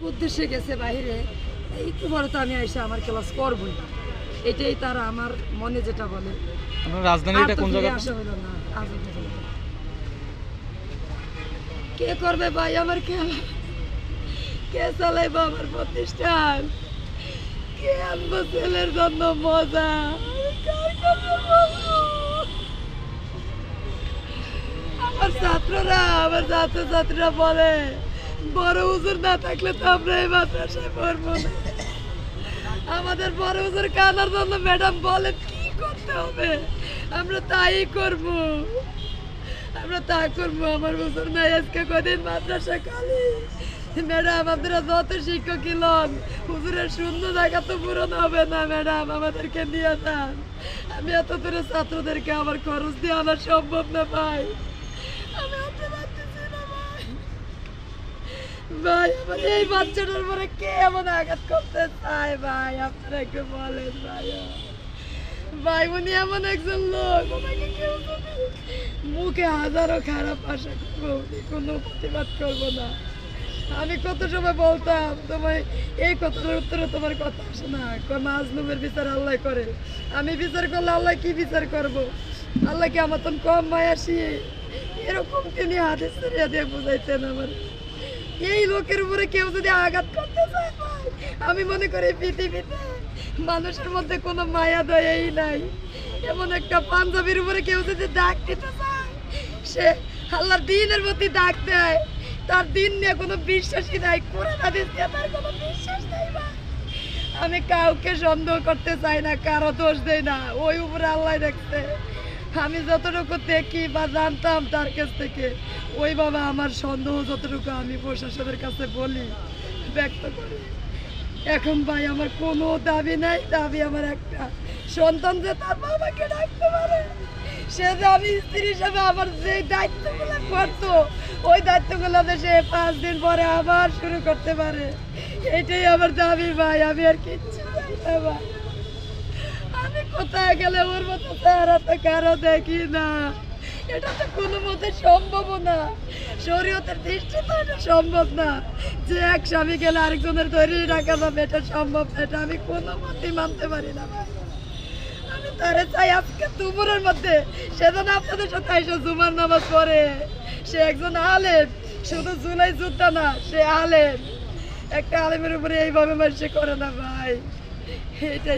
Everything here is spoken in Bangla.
উদ্দেশ্যে গেছে বাইরে একটু বড় তো আমি এসে আমার ক্লাস করবই। এটাই তারা আমার মনে যেটা বলে। আপনার রাজধানী আর এটা তো কোন জায়গা আসা হলো না। কে করবে ভাই আমার খেলা? কে চালাইবো আমার প্রতিষ্ঠান? কে আনব ছেলের জন্য মজা? আমার ছাত্ররা আমার ছাত্র ছাত্রীরা বলে বড় হুজুর না থাকলে তো আমরা এই মাদ্রাসায় পড়ব না। আমাদের বড় হুজুর কানার জন্য ম্যাডাম বলেন, কি করতে হবে? আমরা তাই করব। আমরা তা করব। আমার হুজুর নাই, আজকে কদিন মাদ্রাসা খালি। ম্যাডাম, আপনারা যত শিক্ষক লন, হুজুরের শূন্য জায়গা তো পূরণ হবে না, ম্যাডাম, আমাদেরকে নিয়ে যান। আমি এত দূরে ছাত্রদেরকে আমার খরচ দিয়ে আনা সম্ভব না, ভাই। আমি আনতে পারতেছি না ভাই ভাই, আমার এই বাচ্চাটার পরে কে এমন আঘাত করতে চায়? ভাই, আপনারা একটু বলেন, ভাই। ভাই, উনি এমন একজন লোক মুখে হাজারো খারাপ আশা করব কোনো প্রতিবাদ করব না। আমি কত সময় বলতাম তোমার এই কথাটার উত্তরে তোমার কথা আসে না। মাজলুমের বিচার আল্লাহ করে। আমি বিচার করলে আল্লাহ কি বিচার করব? আল্লাহ কি আমার তখন কম মায়াসি? এরকম তিনি হাতে সরিয়া দিয়ে বুঝাইতেন আমার। এই লোকের উপরে কেউ যদি আঘাত করতে চায় আমি মনে করি পৃথিবীতে মানুষের মধ্যে কোনো মায়া দয়াই নাই। এমন একটা পাঞ্জাবির উপরে কেউ যদি ডাক দিতে চায়, সে আল্লাহর দিনের প্রতি ডাক দেয়। তার দিন নিয়ে কোনো বিশ্বাসই নাই, কোরআন, হাদিস নিয়ে তার কোনো বিশ্বাস নাই আমি কাউকে সন্দেহ করতে চাই না, কারও দোষ দেয় না, ওই উপরে আল্লাহ দেখতে আমি যতটুকু দেখি বা জানতাম তার কাছ থেকে, ওইভাবে আমার সন্দেহ যতটুকু আমি প্রশাসনের কাছে বলি, ব্যক্ত করি। এখন ভাই আমার কোনো দাবি নাই, দাবি আমার একটা। সন্তান যে তার বাবাকে ডাকতে পারে, সে যে আমি স্ত্রী হিসাবে আমার যে দায়িত্বগুলো করতো, ওই দায়িত্বগুলো সে পাঁচ দিন পরে আবার শুরু করতে পারে, এটাই আমার দাবি ভাই, আমি আর কিচ্ছু ভাই। আমি কোথায় গেলে ওর মতো চেহারা তো কারও দেখি না? এটা তো কোনো মতে সম্ভব না। শরীয়তের দৃষ্টি তো এটা সম্ভব না। যে এক স্বামী গেলে আরেকজনের তৈরি রাখা যাবে, এটা সম্ভব না। এটা আমি কোনো মতেই মানতে পারি না। আমি তারে চাই আজকে দুপুরের মধ্যে। সেদিন আপনাদের সাথে এসে জুমার নামাজ পড়ে। সে একজন আলেম। শুধু জুলাই যুদ্ধ না, সে আলেম। একটা আলেমের উপরে এইভাবে মানুষ করে না, ভাই। এটাই